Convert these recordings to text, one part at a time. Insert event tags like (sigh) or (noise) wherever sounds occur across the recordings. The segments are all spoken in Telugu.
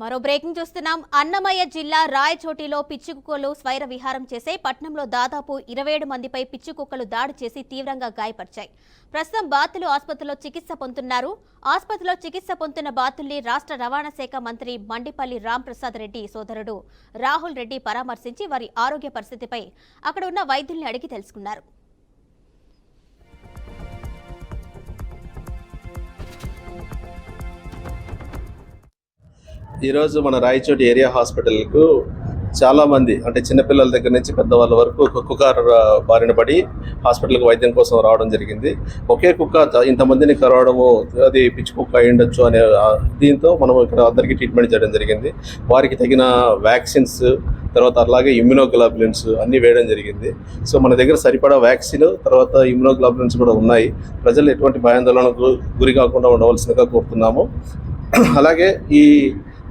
మరో బ్రేకింగ్ చూస్తున్నాం. అన్నమయ్య జిల్లా రాయచోటిలో పిచ్చి కుక్కలు స్వైర విహారం చేసే పట్నంలో దాదాపు ఇరవై ఏడు మందిపై పిచ్చి కుక్కలు దాడి చేసి తీవ్రంగా గాయపరిచాయి. ప్రస్తుతం బాధితులు ఆసుపత్రిలో చికిత్స పొందుతున్నారు. ఆసుపత్రిలో చికిత్స పొందుతున్న బాధితుల్ని రాష్ట్ర రవాణా శాఖ మంత్రి మండిపల్లి రాంప్రసాద్ రెడ్డి సోదరుడు రాహుల్ రెడ్డి పరామర్శించి వారి ఆరోగ్య పరిస్థితిపై అక్కడ ఉన్న వైద్యుల్ని అడిగి తెలుసుకున్నారు. ఈరోజు మన రాయచోటి ఏరియా హాస్పిటల్కు చాలా మంది అంటే చిన్నపిల్లల దగ్గర నుంచి పెద్దవాళ్ళ వరకు కుక్కకారు బారిన పడి హాస్పిటల్కి వైద్యం కోసం రావడం జరిగింది. ఒకే కుక్క ఇంతమందిని కరవడము అది పిచ్చి కుక్క అయి ఉండొచ్చు అనే దీంతో మనం ఇక్కడ అందరికీ ట్రీట్మెంట్ చేయడం జరిగింది. వారికి తగిన వ్యాక్సిన్స్ తర్వాత అలాగే ఇమ్యునోగ్లోబులిన్స్ అన్నీ వేయడం జరిగింది. సో మన దగ్గర సరిపడా వ్యాక్సిన్ తర్వాత ఇమ్యునోగ్లోబులిన్స్ కూడా ఉన్నాయి. ప్రజలు ఎటువంటి భయాందోళనకు గురి కాకుండా ఉండవలసిందిగా కోరుతున్నాము. (clears throat) అలాగే ఈ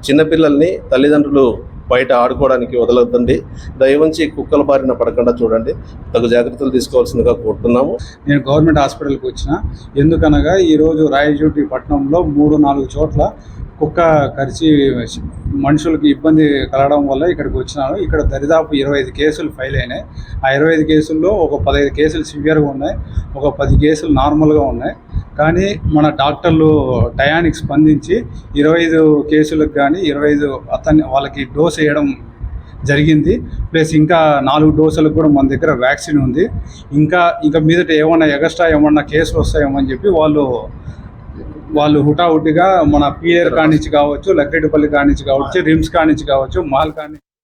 చిన్నపిల్లల్ని తల్లిదండ్రులు బయట ఆడుకోవడానికి వదలొద్దండి. దయవంచి కుక్కల బారిన పడకుండా చూడండి. తగు జాగ్రత్తలు తీసుకోవాల్సిందిగా కోరుతున్నాము. నేను గవర్నమెంట్ హాస్పిటల్కి వచ్చిన. ఎందుకనగా ఈరోజు రాయచోటి పట్టణంలో మూడు నాలుగు చోట్ల కుక్క కరిచి మనుషులకు ఇబ్బంది కలగడం వల్ల ఇక్కడికి వచ్చినాను ఇక్కడ దరిదాపు ఇరవై ఐదు కేసులు ఫైల్ అయినాయి. ఆ ఇరవై ఐదు కేసుల్లో ఒక పదహైదు కేసులు సివియర్గా ఉన్నాయి. ఒక పది కేసులు నార్మల్గా ఉన్నాయి. కానీ మన డాక్టర్లు టయానికి స్పందించి ఇరవై ఐదు కేసులకు కానీ ఇరవై ఐదు అతన్ని వాళ్ళకి డోస్ వేయడం జరిగింది. ప్లస్ ఇంకా నాలుగు డోసులకు కూడా మన దగ్గర వ్యాక్సిన్ ఉంది. ఇంకా ఇంకా మీదట ఏమన్నా ఎగస్ట్రా ఏమన్నా కేసులు వస్తాయేమో అని చెప్పి వాళ్ళు వాళ్ళు హుటాహుటిగా మన పిఆర్ కానించి కావచ్చు లక్కెటిపల్లి కానించి కావచ్చు రిమ్స్ కానించి కావచ్చు మాల్ కానించి